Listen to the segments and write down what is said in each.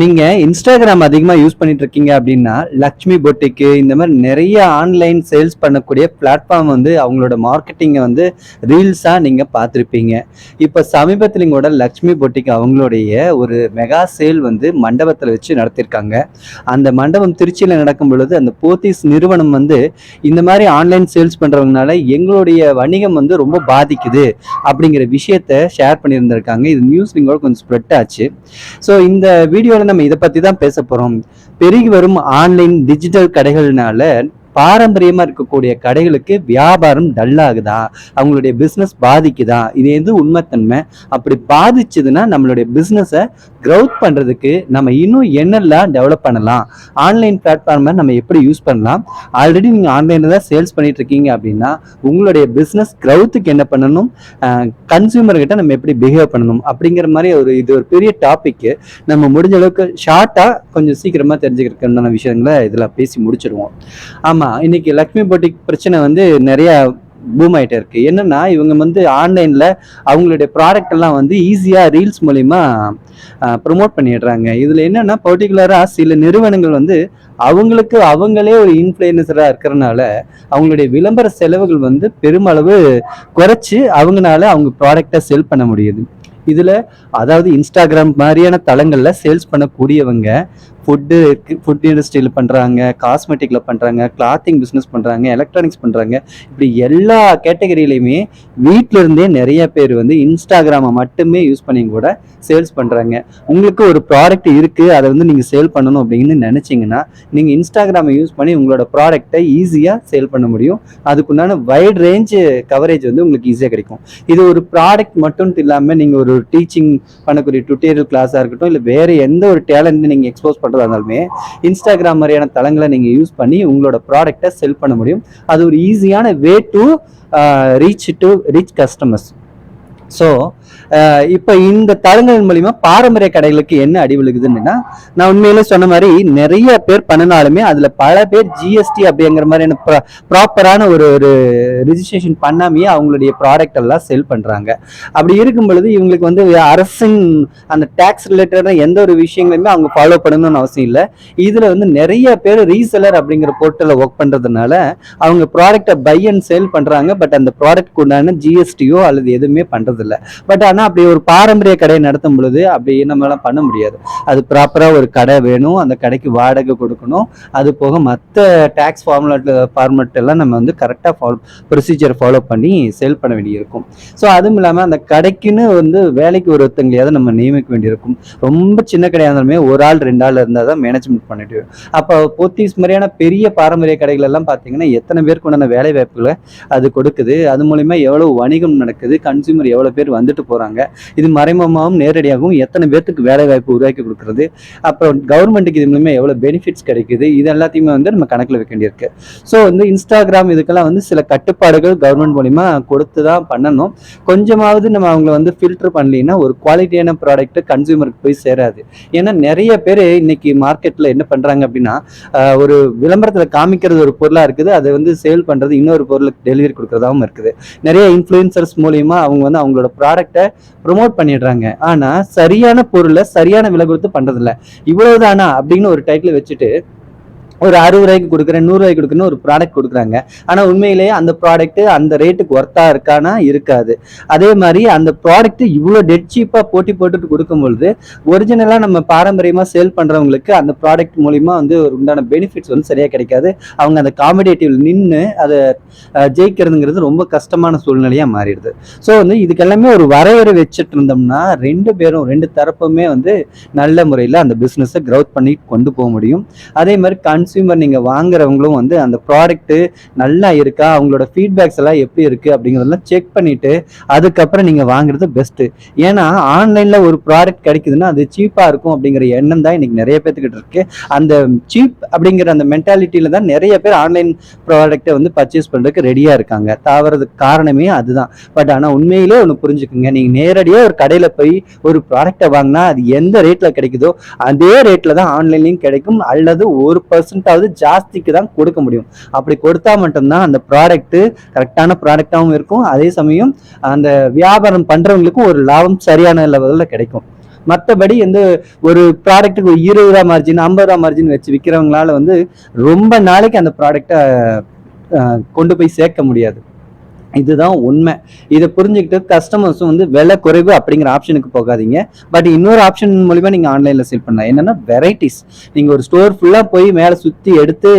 நீங்க இன்ஸ்டாகிராம் அதிகமா யூஸ் பண்ணிட்டு இருக்கீங்க அப்படின்னா லக்ஷ்மி பொட்டிக்கு இந்த மாதிரி நிறைய ஆன்லைன் சேல்ஸ் பண்ணக்கூடிய பிளாட்ஃபார்ம் வந்து அவங்களோட மார்க்கெட்டிங்கை வந்து ரீல்ஸா நீங்க பார்த்துருப்பீங்க. இப்போ சமீபத்தில் கூட லக்ஷ்மி பொட்டிக்கு அவங்களுடைய ஒரு மெகா சேல் வந்து மண்டபத்தில் வச்சு நடத்தியிருக்காங்க அந்த மண்டபம் திருச்சியில் நடக்கும் பொழுது அந்த போத்தீஸ் நிறுவனம் வந்து இந்த மாதிரி ஆன்லைன் சேல்ஸ் பண்றவங்கனால எங்களுடைய வணிகம் வந்து ரொம்ப பாதிக்குது அப்படிங்கிற விஷயத்த ஷேர் பண்ணியிருந்திருக்காங்க. இது நியூஸ் நீங்களோட கொஞ்சம் ஸ்ப்ரெட் ஆச்சு. ஸோ இந்த வீடியோ வீடியோவில் நம்ம இதை பற்றி தான் பேச போகிறோம் பெருகி வரும் ஆன்லைன் டிஜிட்டல் கடைகள்னால பாரம்பரியமாக இருக்கக்கூடிய கடைகளுக்கு வியாபாரம் டல்லாகுதா? அவங்களுடைய பிஸ்னஸ் பாதிக்குதா? இது எது உண்மைத்தன்மை? அப்படி பாதிச்சதுன்னா நம்மளுடைய பிஸ்னஸை க்ரௌத் பண்ணுறதுக்கு நம்ம இன்னும் என்னெல்லாம் டெவலப் பண்ணலாம்? ஆன்லைன் பிளாட்ஃபார்மை நம்ம எப்படி யூஸ் பண்ணலாம்? ஆல்ரெடி நீங்கள் ஆன்லைனில் தான் சேல்ஸ் பண்ணிட்டு இருக்கீங்க அப்படின்னா உங்களுடைய பிஸ்னஸ் க்ரௌத்துக்கு என்ன பண்ணணும்? கன்சியூமர்கிட்ட நம்ம எப்படி பிஹேவ் பண்ணணும்? அப்படிங்கிற மாதிரி ஒரு இது ஒரு பெரிய டாபிக்கு நம்ம முடிஞ்ச அளவுக்கு ஷார்ட்டாக கொஞ்சம் சீக்கிரமாக தெரிஞ்சுக்கிறதுக்கான விஷயங்களை இதில் பேசி முடிச்சிடுவோம். ஆமாம் இன்னைக்கு லக்ஷ்மி போட்டிக் பிரச்சனை வந்து நிறையா பூம் ஆகிட்டே இருக்கு. என்னன்னா இவங்க வந்து ஆன்லைன்ல அவங்களுடைய ப்ராடக்ட் எல்லாம் வந்து ஈஸியா ரீல்ஸ் மூலிமா ப்ரொமோட் பண்ணிடுறாங்க. இதுல என்னன்னா பர்டிகுலரா சில நிறுவனங்கள் வந்து அவங்களுக்கு அவங்களே ஒரு இன்ஃப்ளூயன்சராக இருக்கிறனால அவங்களுடைய விளம்பர செலவுகள் வந்து பெருமளவு குறைச்சி அவங்களால அவங்க ப்ராடக்டை செல் பண்ண முடியுது. இதில் அதாவது இன்ஸ்டாகிராம் மாதிரியான தளங்களில் சேல்ஸ் பண்ணக்கூடியவங்க ஃபுட்டு ஃபுட் இண்டஸ்ட்ரியில் பண்ணுறாங்க காஸ்மெட்டிக்கில் பண்ணுறாங்க கிளாத்திங் பிஸ்னஸ் பண்ணுறாங்க எலக்ட்ரானிக்ஸ் பண்ணுறாங்க இப்படி எல்லா கேட்டகரியிலையுமே வீட்டிலிருந்தே நிறைய பேர் வந்து இன்ஸ்டாகிராமை மட்டுமே யூஸ் பண்ணி கூட சேல்ஸ் பண்ணுறாங்க உங்களுக்கு ஒரு ப்ராடக்ட் இருக்குது அதை வந்து நீங்கள் சேல் பண்ணணும் அப்படின்னு நினச்சிங்கன்னா நீங்கள் இன்ஸ்டாகிராமை யூஸ் பண்ணி உங்களோட ப்ராடக்டை ஈஸியாக சேல் பண்ண முடியும். அதுக்குண்டான வைட் ரேஞ்ச் கவரேஜ் வந்து உங்களுக்கு ஈஸியாக கிடைக்கும். இது ஒரு ப்ராடக்ட் மட்டும் இல்லாமல் நீங்கள் ஒரு டீச்சிங் பண்ணக்கூடிய டுட்டோரியல் கிளாஸாக இருக்கட்டும் இல்லை வேறு எந்த ஒரு டேலண்ட் நீங்கள் எக்ஸ்போஸ் பண்ணுறதா இருந்தாலுமே இன்ஸ்டாகிராம் மாதிரியான தளங்களை நீங்கள் யூஸ் பண்ணி உங்களோட ப்ராடக்டை செல் பண்ண முடியும். அது ஒரு ஈஸியான way to reach to reach customers so இப்போ இந்த தளங்கள் மூலிமா பாரம்பரிய கடைகளுக்கு என்ன அடி விழுகுதுன்னா நான் உண்மையிலே சொன்ன மாதிரி நிறைய பேர் பண்ணினாலுமே அதில் பல பேர் ஜிஎஸ்டி அப்படிங்கிற மாதிரியான ப்ராப்பரான ஒரு ஒரு ரிஜிஸ்ட்ரேஷன் பண்ணாமையே அவங்களுடைய ப்ராடக்ட் எல்லாம் செல் பண்ணுறாங்க அப்படி இருக்கும் பொழுது இவங்களுக்கு வந்து அரசின் அந்த டேக்ஸ் ரிலேட்டடான எந்த ஒரு விஷயங்களையுமே அவங்க ஃபாலோ பண்ணணும்னு அவசியம் இல்லை. இதில் வந்து நிறைய பேர் ரீசெலர் அப்படிங்கிற போர்ட்டலில் ஒர்க் பண்ணுறதுனால அவங்க ப்ராடக்டை பை அண்ட் சேல் பண்ணுறாங்க பட் அந்த ப்ராடக்ட் உண்டான ஜிஎஸ்டியோ அல்லது எதுவுமே பண்ணுறது பண்ணுறதில்ல பட் ஆனால் அப்படி ஒரு பாரம்பரிய கடையை நடத்தும் பொழுது அப்படி நம்மளாம் பண்ண முடியாது. அது ப்ராப்பராக ஒரு கடை வேணும். அந்த கடைக்கு வாடகை கொடுக்கணும். அது போக மற்ற டேக்ஸ் ஃபார்முலேட் ஃபார்மெட் எல்லாம் நம்ம வந்து கரெக்டாக ஃபாலோ ப்ரொசீஜர் ஃபாலோ பண்ணி சேல் பண்ண வேண்டியிருக்கும். ஸோ அதுவும் இல்லாமல் அந்த கடைக்குன்னு வந்து வேலைக்கு ஒருத்தங்களையாவது நம்ம நியமிக்க வேண்டியிருக்கும். ரொம்ப சின்ன கடையாக இருந்தாலுமே ஒரு ஆள் ரெண்டு ஆள் இருந்தால் தான் மேனேஜ்மெண்ட் பண்ணிட்டு அப்போ போத்தீஸ் மாதிரியான பெரிய பாரம்பரிய கடைகள் எல்லாம் பார்த்தீங்கன்னா எத்தனை பேருக்கு உண்டான வேலை வாய்ப்புகளை அது கொடுக்குது. அது மூலிமா எவ்வளோ வணிகம் நடக்குது கன்சியூமர் எவ்வளோ பேர் வந்துட்டு போகிறாங்க இது மறைமுகமாகவும் நேரடியாகவும் எத்தனை பேர்த்துக்கு வேலை வாய்ப்பு உருவாக்கி கொடுக்குறது அப்புறம் கவர்மெண்ட்டுக்கு இது மூலிமா எவ்வளோ பெனிஃபிட்ஸ் கிடைக்குது இது எல்லாத்தையுமே வந்து நம்ம கணக்கில் வைக்க வேண்டியிருக்கு ஸோ வந்து இன்ஸ்டாகிராம் இதுக்கெல்லாம் வந்து சில கட்டுப்பாடுகள் கவர்மெண்ட் மூலிமா கொடுத்து தான் பண்ணணும். கொஞ்சமாவது நம்ம அவங்கள வந்து ஃபில்டர் பண்ணலின்னா ஒரு குவாலிட்டியான ப்ராடக்ட் கன்சியூமருக்கு போய் சேராது. ஏன்னா நிறைய பேர் இன்னைக்கு மார்க்கெட்டில் என்ன பண்ணுறாங்க அப்படின்னா ஒரு விளம்பரத்தில் காமிக்கிறது ஒரு பொருளாக இருக்குது அதை வந்து சேல் பண்ணுறது இன்னொரு பொருளுக்கு டெலிவரி கொடுக்குறதாகவும் இருக்குது. நிறைய இன்ஃப்ளூயன்சர்ஸ் மூலியமா அவங்க வந்து அவங்க அவங்களோட ப்ராடக்டை ப்ரொமோட் பண்ணிடுறாங்க. ஆனால் சரியான பொருளை சரியான விலை கொடுத்து பண்ணுறதில்ல இவ்வளவுதானா? அப்படின்னு ஒரு டைட்டில் வச்சுட்டு ஒரு அறுபது ரூபாய்க்கு கொடுக்குறேன் நூறு ரூபாய்க்கு கொடுக்குறேன்னு ஒரு ப்ராடக்ட் கொடுக்குறாங்க. ஆனால் உண்மையிலேயே அந்த ப்ராடக்ட்டு அந்த ரேட்டுக்கு ஒர்த்தாக இருக்கானா? இருக்காது. அதே மாதிரி அந்த ப்ராடக்ட்டு இவ்வளோ டெட் சீப்பாக போட்டி போட்டுட்டு கொடுக்கும்பொழுது ஒரிஜினலாக நம்ம பாரம்பரியமாக சேல் பண்ணுறவங்களுக்கு அந்த ப்ராடக்ட் மூலிமா வந்து ஒரு உண்டான பெனிஃபிட்ஸ் வந்து சரியாக கிடைக்காது. அவங்க அந்த காம்படேட்டிவ் நின்று அதை ஜெயிக்கிறதுங்கிறது ரொம்ப கஷ்டமான சூழ்நிலையாக மாறிடுது. ஸோ வந்து இதுக்கெல்லாமே ஒரு வரையறை வச்சுட்டு இருந்தோம்னா ரெண்டு பேரும் ரெண்டு தரப்புமே வந்து நல்ல முறையில் அந்த பிஸ்னஸை க்ரௌத் பண்ணி கொண்டு போக முடியும். அதே மாதிரி கன்ஸ் கன்சியூமர் நீங்கள் வாங்குறவங்களும் வந்து அந்த ப்ராடக்ட்டு நல்லா இருக்கா? அவங்களோட ஃபீட்பேக்ஸ் எல்லாம் எப்படி இருக்குது அப்படிங்கிறதெல்லாம் செக் பண்ணிவிட்டு அதுக்கப்புறம் நீங்கள் வாங்குறது பெஸ்ட்டு ஏன்னா ஆன்லைனில் ஒரு ப்ராடக்ட் கிடைக்குதுன்னா அது சீப்பாக இருக்கும் அப்படிங்கிற எண்ணம் தான் இன்றைக்கி நிறைய பேர்த்துக்கிட்டு இருக்குது அந்த சீப் அப்படிங்கிற அந்த மென்டாலிட்டியில் தான் நிறைய பேர் ஆன்லைன் ப்ராடக்ட்டை வந்து பர்ச்சேஸ் பண்ணுறதுக்கு ரெடியாக இருக்காங்க. தாவறதுக்கு காரணமே அதுதான். பட் ஆனால் உண்மையிலே ஒன்று புரிஞ்சுக்குங்க. நீங்கள் நேரடியாக ஒரு கடையில் போய் ஒரு ப்ராடக்ட்டை வாங்கினா அது எந்த ரேட்டில் கிடைக்குதோ அதே ரேட்டில் தான் ஆன்லைன்லையும் கிடைக்கும். அல்லது ஒரு பர்சன்டாவது ஜாஸ்திக்கு தான் கொடுக்க முடியும். அப்படி கொடுத்தா மட்டும்தான் அந்த ப்ராடக்ட்டு கரெக்டான ப்ராடக்டாகவும் இருக்கும். அதே சமயம் அந்த வியாபாரம் பண்ணுறவங்களுக்கும் ஒரு லாபம் சரியான லெவலில் கிடைக்கும். மற்றபடி எந்த ஒரு ப்ராடக்ட்டுக்கு ஒரு இருபது ரூபா மார்ஜின் ஐம்பது ரூபா மார்ஜின் வச்சு விற்கிறவங்களால வந்து ரொம்ப நாளைக்கு அந்த ப்ராடக்டை கொண்டு போய் சேர்க்க முடியாது. இதுதான் உண்மை. இதை புரிஞ்சுக்கிட்டு கஸ்டமர்ஸும் வந்து விலை குறைவு அப்படிங்கிற ஆப்ஷனுக்கு போகாதீங்க. பட் இன்னொரு ஆப்ஷன் மூலிமா நீங்கள் ஆன்லைனில் சேல் பண்ணலாம். என்னென்னா வெரைட்டிஸ் நீங்கள் ஒரு ஸ்டோர் ஃபுல்லாக போய் மேலே சுற்றி எடுத்து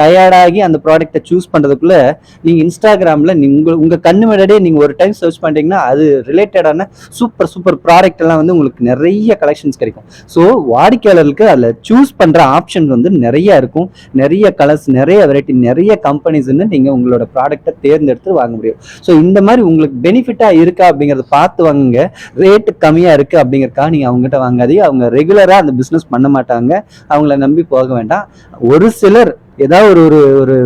டயர்டாகி அந்த ப்ராடக்ட்டை சூஸ் பண்ணுறதுக்குள்ளே நீங்கள் இன்ஸ்டாகிராமில் நீங்கள் உங்கள் கண்ணு முன்னாடியே நீங்கள் ஒரு டைம் சர்ச் பண்ணிட்டீங்கன்னா அது ரிலேட்டடான சூப்பர் சூப்பர் ப்ராடக்ட் எல்லாம் வந்து உங்களுக்கு நிறைய கலெக்ஷன்ஸ் கிடைக்கும். ஸோ வாடிக்கையாளர்களுக்கு அதில் சூஸ் பண்ணுற ஆப்ஷன் வந்து நிறைய இருக்கும். நிறைய கலர்ஸ் நிறைய வெரைட்டி நிறைய கம்பெனிஸ்ன்னு நீங்கள் உங்களோட ப்ராடக்ட்டை தேர்ந்தெடுத்து வாங்க முடியும். ஸோ இந்த மாதிரி உங்களுக்கு பெனிஃபிட்டாக இருக்கா அப்படிங்கிறத பார்த்து வாங்குங்க. ரேட்டு கம்மியாக இருக்குது அப்படிங்கிறக்கா நீங்கள் அவங்ககிட்ட வாங்காதீங்க. அவங்க ரெகுலராக அந்த பிஸ்னஸ் பண்ண மாட்டாங்க. அவங்கள நம்பி போக வேண்டாம். ஒரு சிலர் ஏதாவது ஒரு ஒரு ஒரு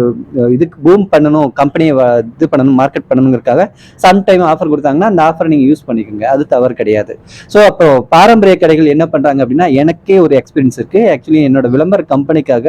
இதுக்கு பூம் பண்ணணும் கம்பெனியை இது பண்ணணும் மார்க்கெட் பண்ணணுங்கிறதுக்காக சம்டைம் ஆஃபர் கொடுத்தாங்கன்னா அந்த ஆஃபரை நீங்கள் யூஸ் பண்ணிக்கோங்க. அது தவறு கிடையாது. ஸோ அப்போ பாரம்பரிய கடைகள் என்ன பண்ணுறாங்க அப்படின்னா எனக்கே ஒரு எக்ஸ்பீரியன்ஸ் இருக்குது ஆக்சுவலி என்னோட விளம்பர கம்பெனிக்காக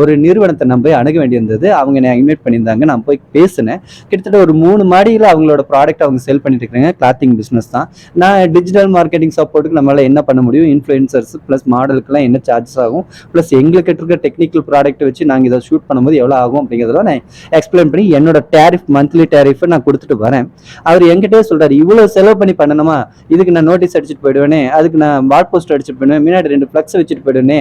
ஒரு நிறுவனத்தை நான் போய் அணுக வேண்டியிருந்தது. அவங்க என்னை இன்வைட் பண்ணியிருந்தாங்க. நான் போய் பேசினேன். கிட்டத்தட்ட ஒரு மூணு மாடியில் அவங்களோட ப்ராடக்ட் அவங்க செல் பண்ணிட்டு இருக்காங்க. கிளாத்திங் பிஸ்னஸ் தான். நான் டிஜிட்டல் மார்க்கெட்டிங் சப்போர்ட்டுக்கு நம்மளால் என்ன பண்ண முடியும்? இன்ஃப்ளூயன்சர்ஸ் ப்ளஸ் மாடலுக்குலாம் என்ன சார்ஜஸ் ஆகும்? ப்ளஸ் எங்களுக்கு இருக்க டெக்னிக்கல் ப்ராடக்ட் வச்சு நாங்கள் இதை ஷூட் பண்ணும்போது எவ்வளோ ஆகும் அப்படிங்கிறதெல்லாம் நான் எக்ஸ்பிளைன் பண்ணி என்னோட டேரிஃப் மந்த்லி டேரிஃபை நான் கொடுத்துட்டு வரேன். அவர் என்கிட்டயே சொல்கிறார் இவ்வளோ செலவு பண்ணி பண்ணணுமா? இதுக்கு நான் நோட்டீஸ் அடிச்சுட்டு போயிடுவேனே அதுக்கு நான் வால் போஸ்ட் அடிச்சுட்டு போயிடுவேன் முன்னாடி ரெண்டு ஃப்ளக்ஸ் வச்சுட்டு போயிடுவேனே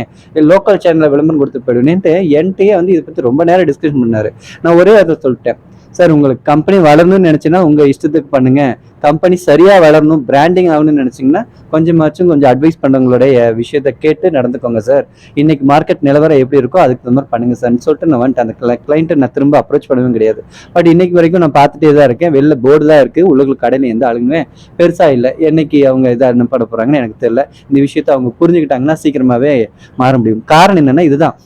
லோக்கல் சேனலில் விளம்பரம் கொடுத்து போயிடுவேன்ட்டு என்கிட்டயே வந்து இதை பற்றி ரொம்ப நேரம் டிஸ்கஷன் பண்ணார். நான் ஒரே அதை சொல்லிட்டேன். சார் உங்களுக்கு கம்பெனி வளரணும்னு நினைச்சீங்கன்னா உங்க இஷ்டத்துக்கு பண்ணுங்க. கம்பெனி சரியா வளரணும் பிராண்டிங் ஆகணும்னு நினைச்சீங்கன்னா கொஞ்சமாச்சும் கொஞ்சம் அட்வைஸ் பண்ணுறவங்களுடைய விஷயத்தை கேட்டு நடந்துக்கோங்க சார். இன்னைக்கு மார்க்கெட் நிலவரம் எப்படி இருக்கோ அதுக்கு தகுந்த மாதிரி பண்ணுங்க சார்னு சொல்லிட்டு நான் வந்துட்டு அந்த கிளைண்ட்டை நான் திரும்ப அப்ரோச் பண்ணவும் கிடையாது. பட் இன்னைக்கு வரைக்கும் நான் பார்த்துட்டே தான் இருக்கேன். வெளில போர்டு தான் இருக்கு. உள்ள கடையில் எந்த ஆளுங்களுமே பெருசா இல்லை. என்னைக்கு அவங்க இதாக என்ன பண்ண போறாங்கன்னு எனக்கு தெரியல. இந்த விஷயத்தை அவங்க புரிஞ்சுக்கிட்டாங்கன்னா சீக்கிரமாவே மாற முடியும். காரணம் என்னன்னா இதுதான்.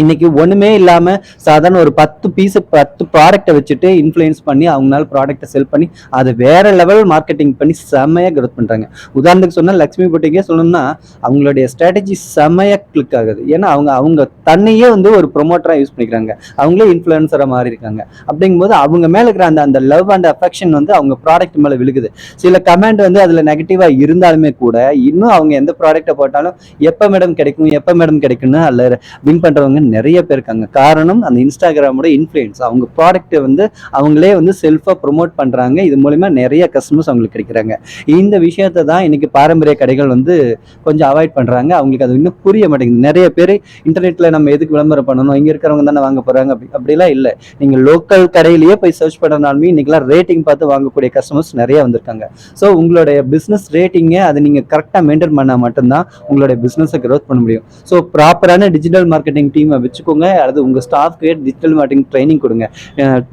இன்னைக்கு ஒண்ணுமே இல்லாம சாதாரண ஒரு பத்து பீஸ் பத்து ப்ராடக்ட்டை வச்சுட்டு இன்ஃப்ளூயன்ஸ் பண்ணி அவங்களால ப்ராடக்ட்டை செல் பண்ணி அதை வேற லெவல் மார்க்கெட்டிங் பண்ணி செம்மையா க்ரோத் பண்றாங்க. உதாரணத்துக்கு சொன்னா லக்ஷ்மி பொட்டிக்கே சொல்லணும்னா அவங்களுடைய ஸ்ட்ராட்டஜி செம்மையா கிளிக் ஆகுது. ஏன்னா அவங்க அவங்க தன்னையே வந்து ஒரு ப்ரொமோட்டரா யூஸ் பண்ணிக்கிறாங்க. அவங்களே இன்ஃப்ளூயன்சரா மாறி இருக்காங்க. அப்படிங்கும்போது அவங்க மேல இருக்கிற அந்த அந்த லவ் அண்ட் அஃபெக்ஷன் வந்து அவங்க ப்ராடக்ட் மேல விழுகுது. சில கமெண்ட் வந்து அதுல நெகட்டிவா இருந்தாலுமே கூட இன்னும் அவங்க எந்த ப்ராடக்ட்டை போட்டாலும் எப்ப மேடம் கிடைக்கும் எப்ப மேடம் கிடைக்கும்னு அதில் வின் பண்றவங்க நிறைய பேர் இருக்காங்க. காரணம் அந்த இன்ஸ்டாகிராமோட இன்ஃப்ளூயன்ஸ் அவங்க ப்ராடக்ட்டை வந்து அவங்களே வந்து செல்ஃபாக ப்ரொமோட் பண்றாங்க. இது மூலியமா நிறைய கஸ்டமர்ஸ் அவங்களுக்கு கிடைக்கிறாங்க. இந்த விஷயத்தை தான் இன்னைக்கு பாரம்பரிய கடைகள் வந்து கொஞ்சம் அவாய்ட் பண்றாங்க. அவங்களுக்கு அது இன்னும் புரிய மாட்டேங்குது. நிறைய பேர் இன்டர்நெட்ல நம்ம எதுக்கு விளம்பரம் பண்ணணும்? இங்க இருக்கிறவங்க தானே வாங்க போறாங்க. அப்படி அப்படிலாம் இல்லை. நீங்க லோக்கல் கடையிலேயே போய் சர்ச் பண்ணனாலுமே இன்றைக்கெலாம் ரேட்டிங் பார்த்து வாங்கக்கூடிய கஸ்டமர்ஸ் நிறைய வந்திருக்காங்க. ஸோ உங்களுடைய பிஸ்னஸ் ரேட்டிங்கை அதை நீங்கள் கரெக்டாக மெயின்டைன் பண்ணால் மட்டும்தான் உங்களுடைய பிஸ்னஸை க்ரோத் பண்ண முடியும். ஸோ ப்ராப்பரான டிஜிட்டல் மார்க்கெட்டிங் டீமை வச்சுக்கோங்க. அல்லது உங்க ஸ்டாஃப்க்கு டிஜிட்டல் மார்க்கெட்டிங் ட்ரைனிங் கொடுங்க.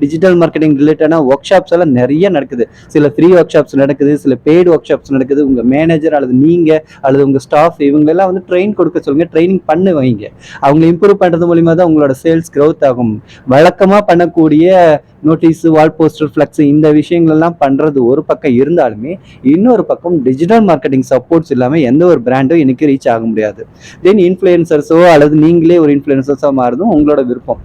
டிஜிட்டல் மார்க்கெட்டிங் ரிலேட்டடான ஒர்க் ஷாப்ஸ் எல்லாம் நிறைய நடக்குது. சில ஃப்ரீ ஒர்க் ஷாப்ஸ் நடக்குது சில பெய்டு ஒர்க் ஷாப்ஸ் நடக்குது. உங்க மேனேஜர் அல்லது நீங்க அல்லது உங்க ஸ்டாஃப் இவங்களெல்லாம் வந்து ட்ரெயின் கொடுக்க சொல்லுங்கள் ட்ரைனிங் பண்ண வைங்க. அவங்க இம்ப்ரூவ் பண்ணுறது மூலியமா தான் உங்களோட சேல்ஸ் க்ரோத் ஆகும். வழக்கமா பண்ணக்கூடிய நோட்டீஸ் வால் போஸ்டர் ஃப்ளக்ஸ் இந்த விஷயங்கள் எல்லாம் பண்றது ஒரு பக்கம் இருந்தாலுமே இன்னொரு பக்கம் டிஜிட்டல் மார்க்கெட்டிங் சப்போர்ட்ஸ் இல்லாமல் எந்த ஒரு பிராண்டும் இன்னைக்கு ரீச் ஆக முடியாது. தென் இன்ஃப்ளூயன்சர்ஸோ அல்லது நீங்களே ஒரு பிஸ்னஸாக மாறுதும் உங்களோட விருப்பம்.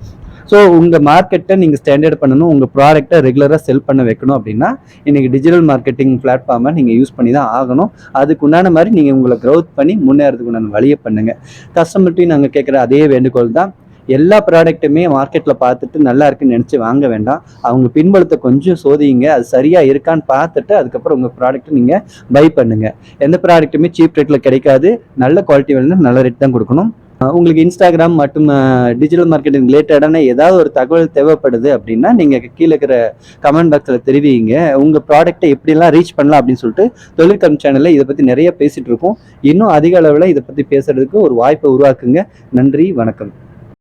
ஸோ உங்கள் மார்க்கெட்டை நீங்கள் ஸ்டாண்டர்ட் பண்ணணும் உங்கள் ப்ராடக்ட்டை ரெகுலராக செல் பண்ண வைக்கணும் அப்படின்னா இன்றைக்கி டிஜிட்டல் மார்க்கெட்டிங் பிளாட்ஃபார்மை நீங்கள் யூஸ் பண்ணி தான் ஆகணும். அதுக்கு உண்டான மாதிரி நீங்கள் உங்களை க்ரௌத் பண்ணி முன்னேறதுக்கு உண்டான வழியை பண்ணுங்கள் கஸ்டமர்ட்டையும் நாங்கள் கேட்குற அதே வேண்டுகோள் தான். எல்லா ப்ராடக்ட்டுமே மார்க்கெட்டில் பார்த்துட்டு நல்லா இருக்குன்னு நினச்சி வாங்க வேண்டாம். அவங்க பின்பலத்தை கொஞ்சம் சோதிங்க அது சரியாக இருக்கான்னு பார்த்துட்டு அதுக்கப்புறம் உங்கள் ப்ராடக்ட்டை நீங்கள் பை பண்ணுங்கள் எந்த ப்ராடக்ட்டுமே சீப் ரேட்டில் கிடைக்காது. நல்ல குவாலிட்டி வேணும்னா நல்ல ரேட் தான் கொடுக்கணும். உங்களுக்கு இன்ஸ்டாகிராம் மற்றும் டிஜிட்டல் மார்க்கெட்டிங் ரிலேட்டடான ஏதாவது ஒரு தகவல் தேவைப்படுது அப்படின்னா நீங்கள் கீழே இருக்கிற கமெண்ட் பாக்ஸில் தெரிவிங்க. உங்கள் ப்ராடக்ட்டை எப்படிலாம் ரீச் பண்ணலாம் அப்படின்னு சொல்லிட்டு தொழில்கம் சேனலில் இதை பற்றி நிறைய பேசிகிட்டு இருக்கோம். இன்னும் அதிக அளவில் இதை பற்றி பேசுறதுக்கு ஒரு வாய்ப்பை உருவாக்குங்க. நன்றி வணக்கம்.